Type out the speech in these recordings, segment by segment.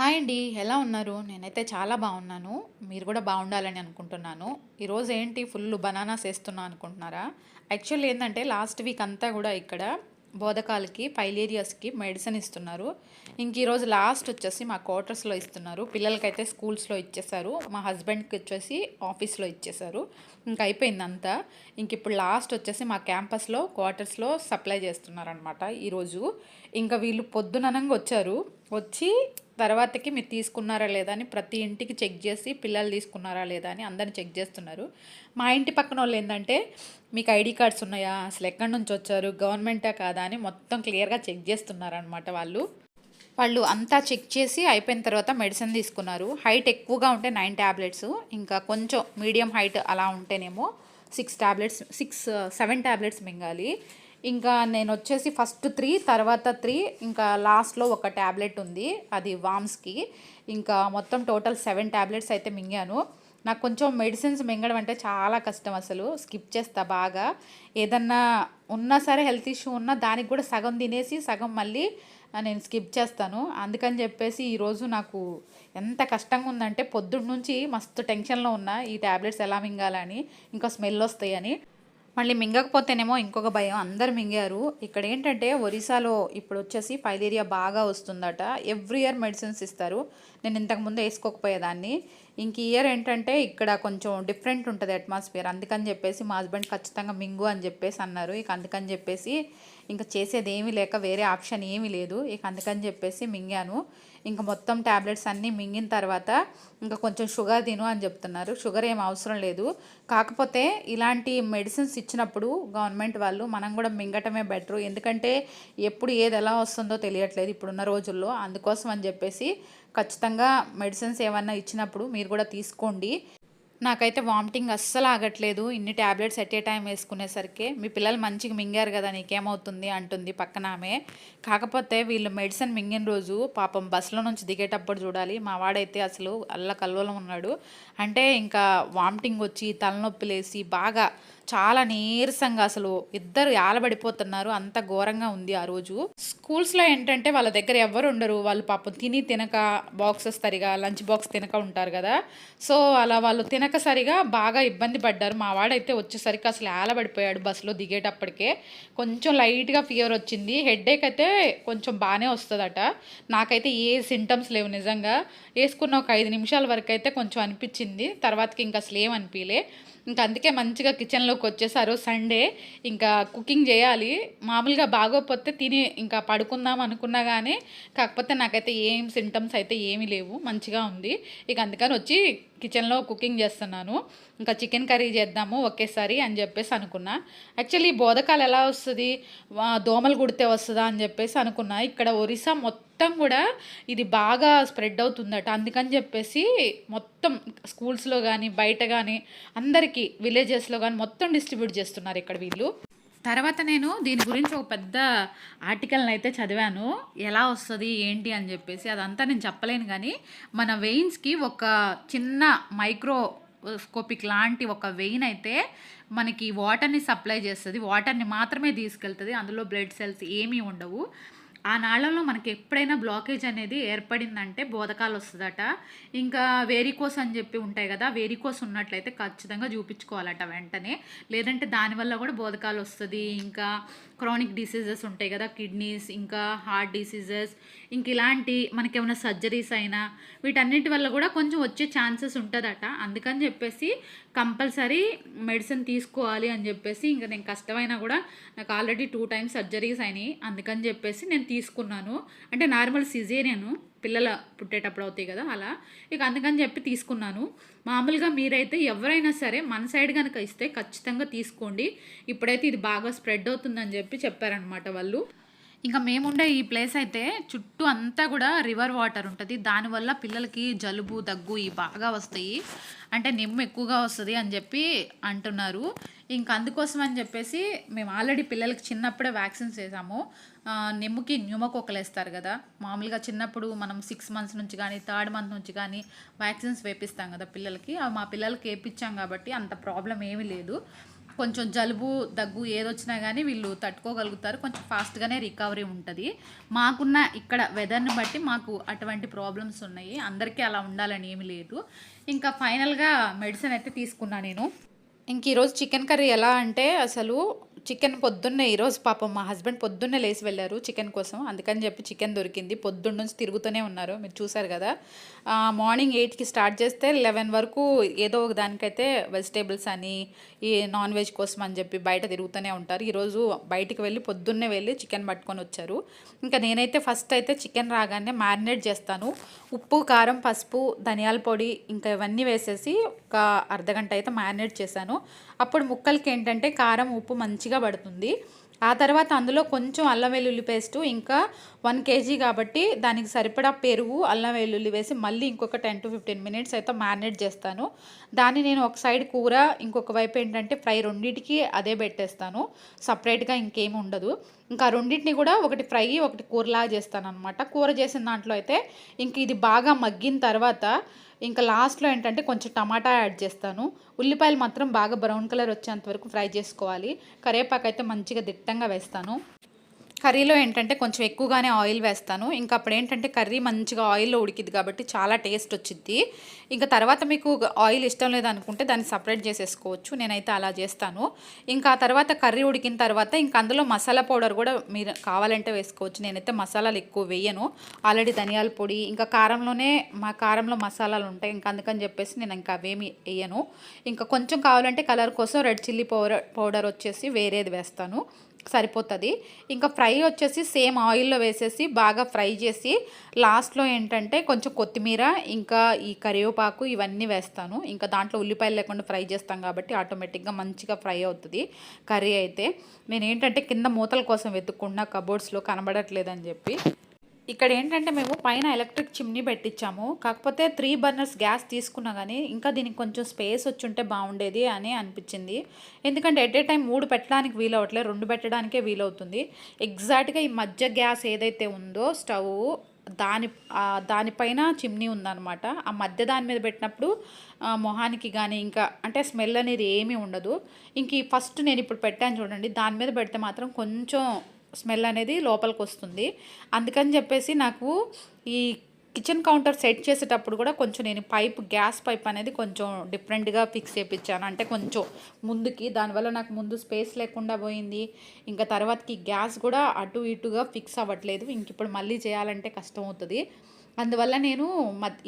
Hi అండి ఎలా ఉన్నారు? నేనైతే చాలా బాగున్నాను. మీరు కూడా బాగుండాలని అనుకుంటున్నాను. ఈరోజు ఏంటి ఫుల్ బనానాస్ వేస్తున్నా అనుకుంటున్నారా? యాక్చువల్లీ ఏంటంటే లాస్ట్ వీక్ అంతా కూడా ఇక్కడ బోధకాలకి పైలేరియాస్కి మెడిసిన్ ఇస్తున్నారు. ఇంక ఈరోజు లాస్ట్ వచ్చేసి మా క్వార్టర్స్లో ఇస్తున్నారు. పిల్లలకైతే స్కూల్స్లో ఇచ్చేసారు. మా హస్బెండ్కి వచ్చేసి ఆఫీస్లో ఇచ్చేసారు. ఇంక అయిపోయింది అంతా. ఇంక ఇప్పుడు లాస్ట్ వచ్చేసి మా క్యాంపస్లో క్వార్టర్స్లో సప్లై చేస్తున్నారనమాట ఈరోజు ఇంకా వీళ్ళు పొద్దుననంగా వచ్చారు. వచ్చి తర్వాతకి మీరు తీసుకున్నారా లేదా అని ప్రతి ఇంటికి చెక్ చేసి పిల్లలు తీసుకున్నారా లేదా అని అందరిని చెక్ చేస్తున్నారు. మా ఇంటి పక్కన వాళ్ళు ఏంటంటే మీకు ఐడి కార్డ్స్ ఉన్నాయా? అసలు ఎక్కడి నుంచి వచ్చారు? గవర్నమెంటా కాదా? అని మొత్తం క్లియర్గా చెక్ చేస్తున్నారనమాట వాళ్ళు. వాళ్ళు అంతా చెక్ చేసి అయిపోయిన తర్వాత మెడిసిన్ తీసుకున్నారు. హైట్ ఎక్కువగా ఉంటే నైన్ ట్యాబ్లెట్స్ ఇంకా కొంచెం మీడియం హైట్ అలా ఉంటేనేమో six tablets six seven tablets మింగాలి. ఇంకా నేను వచ్చేసి ఫస్ట్ త్రీ తర్వాత త్రీ ఇంకా లాస్ట్లో ఒక ట్యాబ్లెట్ ఉంది అది వామ్స్కి ఇంకా మొత్తం టోటల్ సెవెన్ ట్యాబ్లెట్స్ అయితే మింగాను. నాకు కొంచెం మెడిసిన్స్ మింగడం అంటే చాలా కష్టం అసలు స్కిప్ చేస్తా బాగా. ఏదన్నా ఉన్నా సరే హెల్త్ ఇష్యూ ఉన్నా దానికి కూడా సగం తినేసి సగం మళ్ళీ నేను స్కిప్ చేస్తాను. అందుకని చెప్పేసి ఈరోజు నాకు ఎంత కష్టంగా ఉందంటే పొద్దున్న నుంచి మస్తు టెన్షన్లో ఉన్నా ఈ ట్యాబ్లెట్స్ ఎలా మింగాలని ఇంకా స్మెల్ వస్తాయని. మళ్ళీ మింగకపోతేనేమో ఇంకొక భయం. అందరు మింగారు. ఇక్కడ ఏంటంటే ఒరిస్సాలో ఇప్పుడు వచ్చేసి ఫైలేరియా బాగా వస్తుందట. ఎవ్రీ ఇయర్ మెడిసిన్స్ ఇస్తారు. నేను ఇంతకుముందు వేసుకోకపోయేదాన్ని. ఇంక ఇయర్ ఏంటంటే ఇక్కడ కొంచెం డిఫరెంట్ ఉంటుంది అట్మాస్ఫియర్. అందుకని చెప్పేసి మా హస్బెండ్ ఖచ్చితంగా మింగు అని చెప్పేసి అన్నారు. ఇక అందుకని చెప్పేసి ఇంకా చేసేది ఏమీ లేక వేరే ఆప్షన్ ఏమీ లేదు. ఇక అందుకని చెప్పేసి మింగాను. ఇంకా మొత్తం ట్యాబ్లెట్స్ అన్నీ మింగిన తర్వాత ఇంకా కొంచెం షుగర్ తిను అని చెప్తున్నారు. షుగర్ ఏం అవసరం లేదు. కాకపోతే ఇలాంటి మెడిసిన్స్ ఇచ్చినప్పుడు గవర్నమెంట్ వాళ్ళు మనం కూడా మింగటమే బెటర్. ఎందుకంటే ఎప్పుడు ఏది ఎలా వస్తుందో తెలియట్లేదు ఇప్పుడున్న రోజుల్లో. అందుకోసం అని చెప్పేసి ఖచ్చితంగా మెడిసిన్స్ ఏమన్నా ఇచ్చినప్పుడు మీరు కూడా తీసుకోండి. నాకైతే వామిటింగ్ అస్సలు ఆగట్లేదు. ఇన్ని ట్యాబ్లెట్స్ ఎట్ ఏ టైం వేసుకునేసరికి మీ పిల్లలు మంచిగా మింగారు కదా నీకేమవుతుంది అంటుంది పక్కన ఆమె. కాకపోతే వీళ్ళు మెడిసిన్ మింగిన రోజు పాపం బస్సులో నుంచి దిగేటప్పుడు చూడాలి. మా వాడైతే అసలు అల్ల కల్లోలం ఉన్నాడు. అంటే ఇంకా వామిటింగ్ వచ్చి తలనొప్పి లేసి బాగా చాలా నీరసంగా అసలు ఇద్దరు ఆలబడిపోతున్నారు అంత ఘోరంగా ఉంది ఆ రోజు. స్కూల్స్లో ఏంటంటే వాళ్ళ దగ్గర ఎవరు ఉండరు. వాళ్ళు పాపం తిని తినక బాక్సెస్ సరిగా లంచ్ బాక్స్ తినక ఉంటారు కదా. సో అలా వాళ్ళు తినక సరిగా బాగా ఇబ్బంది పడ్డారు. మా వాడైతే వచ్చేసరికి అసలు ఆలబడిపోయాడు బస్సులో దిగేటప్పటికే. కొంచెం లైట్గా ఫీవర్ వచ్చింది. హెడేక్ అయితే కొంచెం బాగానే వస్తుందట. నాకైతే ఏ సింటమ్స్ లేవు నిజంగా. వేసుకున్న ఒక ఐదు నిమిషాల వరకు అయితే కొంచెం అనిపించింది. తర్వాతకి ఇంకా అసలు ఏం అనిపించలే ఇంకా అందుకే మంచిగా కిచెన్లో కిచెన్లోకి వచ్చేసారు. సండే ఇంకా కుకింగ్ చేయాలి. మామూలుగా బాగోకపోతే తిని ఇంకా పడుకుందాం అనుకున్నా కానీ కాకపోతే నాకైతే ఏం సింటమ్స్ అయితే ఏమీ లేవు. మంచిగా ఉంది. ఇక అందుకని వచ్చి కిచెన్లో కుకింగ్ చేస్తున్నాను. ఇంకా చికెన్ కర్రీ చేద్దాము ఒకేసారి అని చెప్పేసి అనుకున్నా. యాక్చువల్లీ బోధకాలు ఎలా వస్తుంది? వా- దోమలు కుడితే వస్తుందా అని చెప్పేసి అనుకున్నా. ఇక్కడ ఒరిస్సా మొత్తం కూడా ఇది బాగా స్ప్రెడ్ అవుతుందట. అందుకని చెప్పేసి మొత్తం స్కూల్స్లో కానీ బయట కానీ అందరికీ విలేజెస్లో కానీ మొత్తం డిస్ట్రిబ్యూట్ చేస్తున్నారు ఇక్కడ వీళ్ళు. తర్వాత నేను దీని గురించి ఒక పెద్ద ఆర్టికల్ని అయితే చదివాను. ఎలా వస్తుంది ఏంటి అని చెప్పేసి అదంతా నేను చెప్పలేను కానీ మన వెయిన్స్కి ఒక చిన్న మైక్రోస్కోపిక్ లాంటి ఒక వెయిన్ అయితే మనకి వాటర్ని సప్లై చేస్తుంది. వాటర్ని మాత్రమే తీసుకెళ్తుంది. అందులో బ్లడ్ సెల్స్ ఏమీ ఉండవు. ఆ నాళంలో మనకి ఎప్పుడైనా బ్లాకేజ్ అనేది ఏర్పడిందంటే బోధకాలు వస్తుందట ఇంకా వేరికోస్ అని చెప్పి ఉంటాయి కదా వేరికోస్ ఉన్నట్లయితే ఖచ్చితంగా చూపించుకోవాలట వెంటనే. లేదంటే దానివల్ల కూడా బోధకాలు వస్తుంది ఇంకా క్రానిక్ డిసీజెస్ ఉంటాయి కదా కిడ్నీస్ ఇంకా హార్ట్ డిసీజెస్ ఇంక ఇలాంటి మనకేమైనా సర్జరీస్ అయినా వీటన్నిటి వల్ల కూడా కొంచెం వచ్చే ఛాన్సెస్ ఉంటుందట. అందుకని చెప్పేసి కంపల్సరీ మెడిసిన్ తీసుకోవాలి అని చెప్పేసి ఇంకా నేను కష్టమైనా కూడా నాకు ఆల్రెడీ టూ టైమ్స్ సర్జరీస్ అయినాయి. అందుకని చెప్పేసి నేను తీసుకున్నాను. అంటే నార్మల్ సిజేరియను పిల్లల పుట్టేటప్పుడు అవుతాయి కదా అలా. ఇక అందుకని చెప్పి తీసుకున్నాను. మామూలుగా మీరైతే ఎవరైనా సరే మన సైడ్ కనుక ఇస్తే ఖచ్చితంగా తీసుకోండి. ఇప్పుడైతే ఇది బాగా స్ప్రెడ్ అవుతుందని చెప్పి చెప్పారనమాట వాళ్ళు. ఇంకా మేముండే ఈ ప్లేస్ అయితే చుట్టూ అంతా కూడా రివర్ వాటర్ ఉంటుంది. దానివల్ల పిల్లలకి జలుబు దగ్గు ఇవి బాగా వస్తాయి. అంటే నిమ్మ ఎక్కువగా వస్తుంది అని చెప్పి అంటున్నారు. ఇంకా అందుకోసం అని చెప్పేసి మేము ఆల్రెడీ పిల్లలకి చిన్నప్పుడే వ్యాక్సిన్స్ వేసాము నిమ్ముకి న్యూమోకోకలు వేస్తారు కదా. మామూలుగా చిన్నప్పుడు మనం సిక్స్ మంత్స్ నుంచి కానీ థర్డ్ మంత్ నుంచి కానీ వ్యాక్సిన్స్ వేపిస్తాం కదా పిల్లలకి. అవి మా పిల్లలకి వేపించాం కాబట్టి అంత ప్రాబ్లం ఏమీ లేదు. కొంచెం జలుబు దగ్గు ఏదొచ్చినా కానీ వీళ్ళు తట్టుకోగలుగుతారు. కొంచెం ఫాస్ట్గానే రికవరీ ఉంటుంది. మాకున్న ఇక్కడ వెదర్ని బట్టి మాకు అటువంటి ప్రాబ్లమ్స్ ఉన్నాయి. అందరికీ అలా ఉండాలని ఏమీ లేదు. ఇంకా ఫైనల్గా మెడిసిన్ అయితే తీసుకున్నా నేను. ఇంక ఈరోజు చికెన్ కర్రీ ఎలా అంటే అసలు చికెన్ పొద్దున్నే ఈరోజు పాపం మా హస్బెండ్ పొద్దున్నే లేచి వెళ్ళారు చికెన్ కోసం. అందుకని చెప్పి చికెన్ దొరికింది. పొద్దున్న నుంచి తిరుగుతూనే ఉన్నారు. మీరు చూసారు కదా. మార్నింగ్ ఎయిట్కి స్టార్ట్ చేస్తే లెవెన్ వరకు ఏదో ఒక దానికైతే వెజిటేబుల్స్ అని ఈ నాన్ వెజ్ కోసం అని చెప్పి బయట తిరుగుతూనే ఉంటారు. ఈరోజు బయటికి వెళ్ళి పొద్దున్నే వెళ్ళి చికెన్ పట్టుకొని వచ్చారు. ఇంకా నేనైతే ఫస్ట్ అయితే చికెన్ రాగానే మ్యారినేట్ చేస్తాను. ఉప్పు కారం పసుపు ధనియాల పొడి ఇంకా ఇవన్నీ వేసేసి ఒక అర్ధగంట అయితే మ్యారినేట్ చేశాను. అప్పుడు ముక్కలకి ఏంటంటే కారం ఉప్పు మంచిగా పడుతుంది. ఆ తర్వాత అందులో కొంచెం అల్లం వెల్లుల్లి పేస్ట్ ఇంకా వన్ కేజీ కాబట్టి దానికి సరిపడా పెరుగు అల్లం వెల్లుల్లి వేసి మళ్ళీ ఇంకొక టెన్ టు ఫిఫ్టీన్ మినిట్స్ అయితే మ్యారినేట్ చేస్తాను. దాన్ని నేను ఒక సైడ్ కూర ఇంకొక వైపు ఏంటంటే ఫ్రై రెండింటికి అదే పెట్టేస్తాను. సపరేట్గా ఇంకేం ఉండదు. ఇంకా రెండింటిని కూడా ఒకటి ఫ్రై ఒకటి కూరలాగా చేస్తాను అనమాట కూర చేసిన దాంట్లో అయితే ఇంక ఇది బాగా మగ్గిన తర్వాత ఇంకా లాస్ట్లో ఏంటంటే కొంచెం టమాటా యాడ్ చేస్తాను. ఉల్లిపాయలు మాత్రం బాగా బ్రౌన్ కలర్ వచ్చేంత వరకు ఫ్రై చేసుకోవాలి. కరివేపాకు అయితే మంచిగా దిట్టంగా వేస్తాను. కర్రీలో ఏంటంటే కొంచెం ఎక్కువగానే ఆయిల్ వేస్తాను. ఇంకా అప్పుడు ఏంటంటే కర్రీ మంచిగా ఆయిల్లో ఉడికిద్ది కాబట్టి చాలా టేస్ట్ వచ్చింది ఇంకా తర్వాత మీకు ఆయిల్ ఇష్టం లేదనుకుంటే దాన్ని సపరేట్ చేసేసుకోవచ్చు. నేనైతే అలా చేస్తాను. ఇంకా తర్వాత కర్రీ ఉడికిన తర్వాత ఇంకా అందులో మసాలా పౌడర్ కూడా మీరు కావాలంటే వేసుకోవచ్చు. నేనైతే మసాలాలు ఎక్కువ వేయను. ఆల్రెడీ ధనియాల పొడి ఇంకా కారంలోనే మా కారంలో మసాలాలు ఉంటాయి. ఇంకా అందుకని చెప్పేసి నేను ఇంకా అవేమి వేయను. ఇంకా కొంచెం కావాలంటే కలర్ కోసం రెడ్ చిల్లీ పౌడర్ పౌడర్ వచ్చేసి వేరేది వేస్తాను. సరిపోతుంది. ఇంకా ఫ్రై వచ్చేసి సేమ్ ఆయిల్లో వేసేసి బాగా ఫ్రై చేసి లాస్ట్లో ఏంటంటే కొంచెం కొత్తిమీర ఇంకా ఈ కరివేపాకు ఇవన్నీ వేస్తాను. ఇంకా దాంట్లో ఉల్లిపాయలు లేకుండా ఫ్రై చేస్తాం కాబట్టి ఆటోమేటిక్గా మంచిగా ఫ్రై అవుతుంది కర్రీ అయితే. నేను ఏంటంటే కింద మూతల కోసం వెతుక్కున్నా కబోర్డ్స్లో కనబడట్లేదని చెప్పి. ఇక్కడ ఏంటంటే మేము పైన ఎలక్ట్రిక్ చిమ్నీ పెట్టించాము. కాకపోతే త్రీ బర్నర్స్ గ్యాస్ తీసుకున్నా కానీ ఇంకా దీనికి కొంచెం స్పేస్ వచ్చి ఉంటే బాగుండేది అని అనిపించింది. ఎందుకంటే ఎట్ ఏ టైం మూడు పెట్టడానికి వీలవట్లేదు రెండు పెట్టడానికే వీలవుతుంది. ఎగ్జాక్ట్గా ఈ మధ్య గ్యాస్ ఏదైతే ఉందో స్టవ్ దాని దానిపైన చిమ్నీ ఉందన్నమాట. ఆ మధ్య దాని మీద పెట్టినప్పుడు మొహానికి కానీ ఇంకా అంటే స్మెల్ అనేది ఏమీ ఉండదు. ఇంక ఈ ఫస్ట్ నేను ఇప్పుడు పెట్టాను చూడండి దాని మీద పెడితే మాత్రం కొంచెం స్మెల్ అనేది లోపలికి వస్తుంది. అందుకని చెప్పేసి నాకు ఈ కిచెన్ కౌంటర్ సెట్ చేసేటప్పుడు కూడా కొంచెం నేను పైప్ గ్యాస్ పైప్ అనేది కొంచెం డిఫరెంట్గా ఫిక్స్ చేయించాను అంటే కొంచెం ముందుకి దానివల్ల నాకు ముందు స్పేస్ లేకుండా పోయింది. ఇంకా తర్వాతకి గ్యాస్ కూడా అటు ఇటుగా ఫిక్స్ అవ్వట్లేదు. ఇంక ఇప్పుడు మళ్ళీ చేయాలంటే కష్టం అవుతుంది. అందువల్ల నేను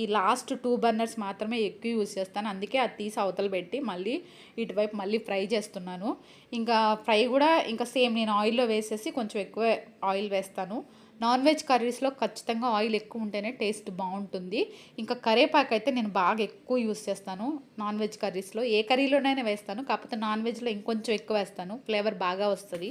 ఈ లాస్ట్ టూ బర్నర్స్ మాత్రమే ఎక్కువ యూజ్ చేస్తాను. అందుకే అది తీసి అవతలు పెట్టి మళ్ళీ ఇటువైపు మళ్ళీ ఫ్రై చేస్తున్నాను. ఇంకా ఫ్రై కూడా ఇంకా సేమ్ నేను ఆయిల్లో వేసేసి కొంచెం ఎక్కువ ఆయిల్ వేస్తాను. నాన్ వెజ్ కర్రీస్లో ఖచ్చితంగా ఆయిల్ ఎక్కువ ఉంటేనే టేస్ట్ బాగుంటుంది. ఇంకా కరేపాకు అయితే నేను బాగా ఎక్కువ యూస్ చేస్తాను. నాన్ వెజ్ కర్రీస్లో ఏ కర్రీలోనైనా వేస్తాను. కాకపోతే నాన్ వెజ్లో ఇంకొంచెం ఎక్కువ వేస్తాను. ఫ్లేవర్ బాగా వస్తుంది.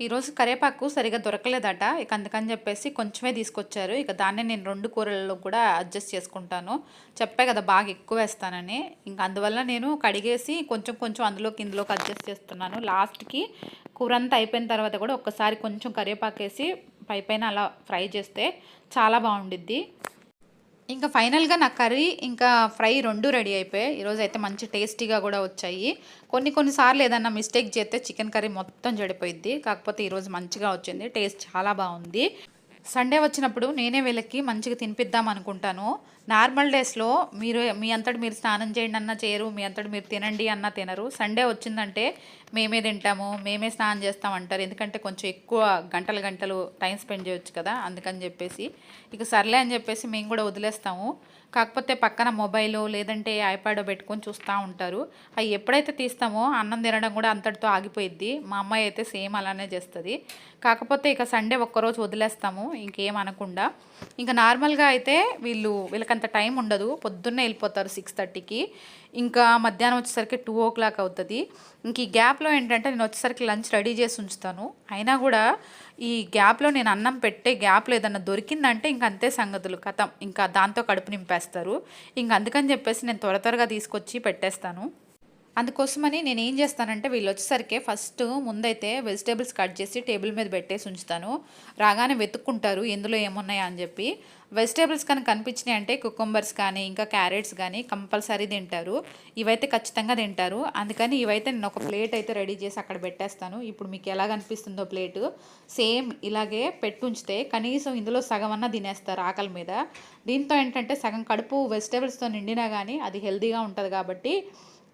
ఈరోజు కరేపాకు సరిగా దొరకలేదట. ఇక అందుకని చెప్పేసి కొంచెమే తీసుకొచ్చారు. ఇక దాన్నే నేను రెండు కూరలలో కూడా అడ్జస్ట్ చేసుకుంటాను. చెప్పే కదా బాగా ఎక్కువ వేస్తానని. ఇంకా అందువల్ల నేను కడిగేసి కొంచెం కొంచెం అందులోకి ఇందులోకి అడ్జస్ట్ చేస్తున్నాను. లాస్ట్కి కూర అంతా అయిపోయిన తర్వాత కూడా ఒక్కసారి కొంచెం కరివేపాకు వేసి పై పైన అలా ఫ్రై చేస్తే చాలా బాగుండిద్ది. ఇంకా ఫైనల్గా నా కర్రీ ఇంకా ఫ్రై రెండు రెడీ అయిపోయాయి. ఈరోజు అయితే మంచి టేస్టీగా కూడా వచ్చాయి. కొన్ని కొన్నిసార్లు ఏదన్నా మిస్టేక్ చేస్తే చికెన్ కర్రీ మొత్తం చెడిపోయిద్ది. కాకపోతే ఈరోజు మంచిగా వచ్చింది. టేస్ట్ చాలా బాగుంది. సండే వచ్చినప్పుడు నేనే వీళ్ళకి మంచిగా తినిపిద్దాం అనుకుంటాను. నార్మల్ డేస్లో మీరు మీ అంతటి మీరు స్నానం చేయండి అన్నా చేయరు మీ అంతటి మీరు తినండి అన్నా తినరు. సండే వచ్చిందంటే మేమే తింటాము మేమే స్నానం చేస్తాం అంటారు. ఎందుకంటే కొంచెం ఎక్కువ గంటలు గంటలు టైం స్పెండ్ చేయొచ్చు కదా అందుకని చెప్పేసి. ఇక సర్లే అని చెప్పేసి మేము కూడా వదిలేస్తాము. కాకపోతే పక్కన మొబైల్ లేదంటే ఐప్యాడ్ పెట్టుకొని చూస్తూ ఉంటారు. అవి ఎప్పుడైతే తీస్తామో అన్నం తినడం కూడా అంతటితో ఆగిపోయిద్ది. మా అమ్మాయి అయితే సేమ్ అలానే చేస్తుంది. కాకపోతే ఇక సండే ఒక్కరోజు వదిలేస్తాము ఇంకేం అనకుండా. ఇంకా నార్మల్గా అయితే వీళ్ళు వీళ్ళకంత టైం ఉండదు. పొద్దున్నే వెళ్ళిపోతారు సిక్స్ థర్టీకి. ఇంకా మధ్యాహ్నం వచ్చేసరికి టూ ఓ క్లాక్ అవుతుంది. ఇంక ఈ గ్యాప్లో ఏంటంటే నేను వచ్చేసరికి లంచ్ రెడీ చేసి ఉంచుతాను. అయినా కూడా ఈ గ్యాప్లో నేను అన్నం పెట్టే గ్యాప్లో ఏదన్నా దొరికిందంటే ఇంక అంతే సంగతులు కథం. ఇంకా దాంతో కడుపు నింపేస్తారు. ఇంక అందుకని చెప్పేసి నేను త్వర త్వరగా తీసుకొచ్చి పెట్టేస్తాను. అందుకోసమని నేను ఏం చేస్తానంటే వీళ్ళు వచ్చేసరికి ఫస్ట్ ముందైతే వెజిటేబుల్స్ కట్ చేసి టేబుల్ మీద పెట్టేసి ఉంచుతాను. రాగానే వెతుక్కుంటారు ఎందులో ఏమున్నాయా అని చెప్పి. వెజిటేబుల్స్ కానీ కనిపించినాయి అంటే కుకుంబర్స్ కానీ ఇంకా క్యారెట్స్ కానీ కంపల్సరీ తింటారు. ఇవైతే ఖచ్చితంగా తింటారు. అందుకని ఇవైతే నేను ఒక ప్లేట్ అయితే రెడీ చేసి అక్కడ పెట్టేస్తాను. ఇప్పుడు మీకు ఎలా కనిపిస్తుందో ప్లేటు. సేమ్ ఇలాగే పెట్టి ఉంచితే కనీసం ఇందులో సగం అన్నా తినేస్తారు ఆకలి మీద. దీంతో ఏంటంటే సగం కడుపు వెజిటేబుల్స్తో నిండినా కానీ అది హెల్తీగా ఉంటుంది కాబట్టి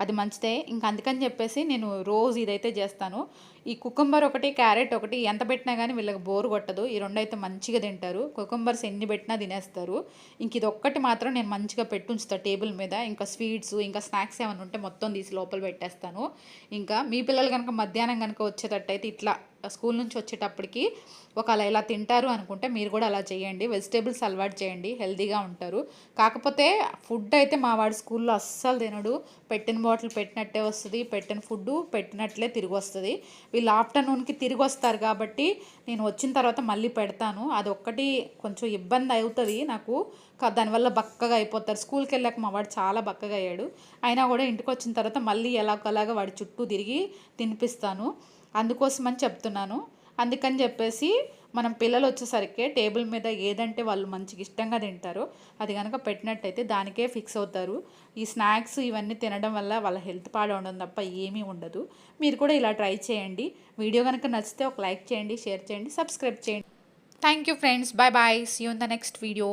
అది మంచిదే. ఇంకా అందుకని చెప్పేసి నేను రోజు ఇదైతే చేస్తాను. ఈ కుకుంబర్ ఒకటి క్యారెట్ ఒకటి ఎంత పెట్టినా కానీ వీళ్ళకి బోర్ కొట్టదు. ఈ రెండు అయితే మంచిగా తింటారు. కుకుంబర్స్ ఎన్ని పెట్టినా తినేస్తారు. ఇంక ఇది ఒక్కటి మాత్రం నేను మంచిగా పెట్టి టేబుల్ మీద. ఇంకా స్వీట్స్ ఇంకా స్నాక్స్ ఏమైనా ఉంటే మొత్తం తీసి లోపల పెట్టేస్తాను. ఇంకా మీ పిల్లలు కనుక మధ్యాహ్నం కనుక వచ్చేటట్టయితే ఇట్లా స్కూల్ నుంచి వచ్చేటప్పటికి ఒకవేళ ఇలా తింటారు అనుకుంటే మీరు కూడా అలా చేయండి. వెజిటేబుల్స్ అలవాటు చేయండి. హెల్తీగా ఉంటారు. కాకపోతే ఫుడ్ అయితే మా వాడు స్కూల్లో అస్సలు తినడు. పెట్టిన బాటిల్ పెట్టినట్టే వస్తుంది. పెట్టిన ఫుడ్ పెట్టినట్లే తిరిగి వస్తుంది. వీళ్ళు ఆఫ్టర్నూన్కి తిరిగి వస్తారు కాబట్టి నేను వచ్చిన తర్వాత మళ్ళీ పెడతాను. అది కొంచెం ఇబ్బంది అవుతుంది నాకు. దానివల్ల బక్కగా అయిపోతారు. స్కూల్కి వెళ్ళాక మా వాడు చాలా బక్కగా అయ్యాడు. అయినా కూడా ఇంటికి వచ్చిన తర్వాత మళ్ళీ ఎలాగోలాగా వాడి చుట్టూ తిరిగి తినిపిస్తాను. అందుకోసమని చెప్తున్నాను. అందుకని చెప్పేసి మనం పిల్లలు వచ్చేసరికి టేబుల్ మీద ఏదంటే వాళ్ళు మంచిగా ఇష్టంగా తింటారో. అది కనుక పెట్టినట్టయితే దానికే ఫిక్స్ అవుతారు. ఈ స్నాక్స్ ఇవన్నీ తినడం వల్ల వాళ్ళ హెల్త్ పాడవడం తప్ప ఏమీ ఉండదు. మీరు కూడా ఇలా ట్రై చేయండి. వీడియో కనుక నచ్చితే ఒక లైక్ చేయండి షేర్ చేయండి సబ్స్క్రైబ్ చేయండి. Thank you friends bye bye see in the next video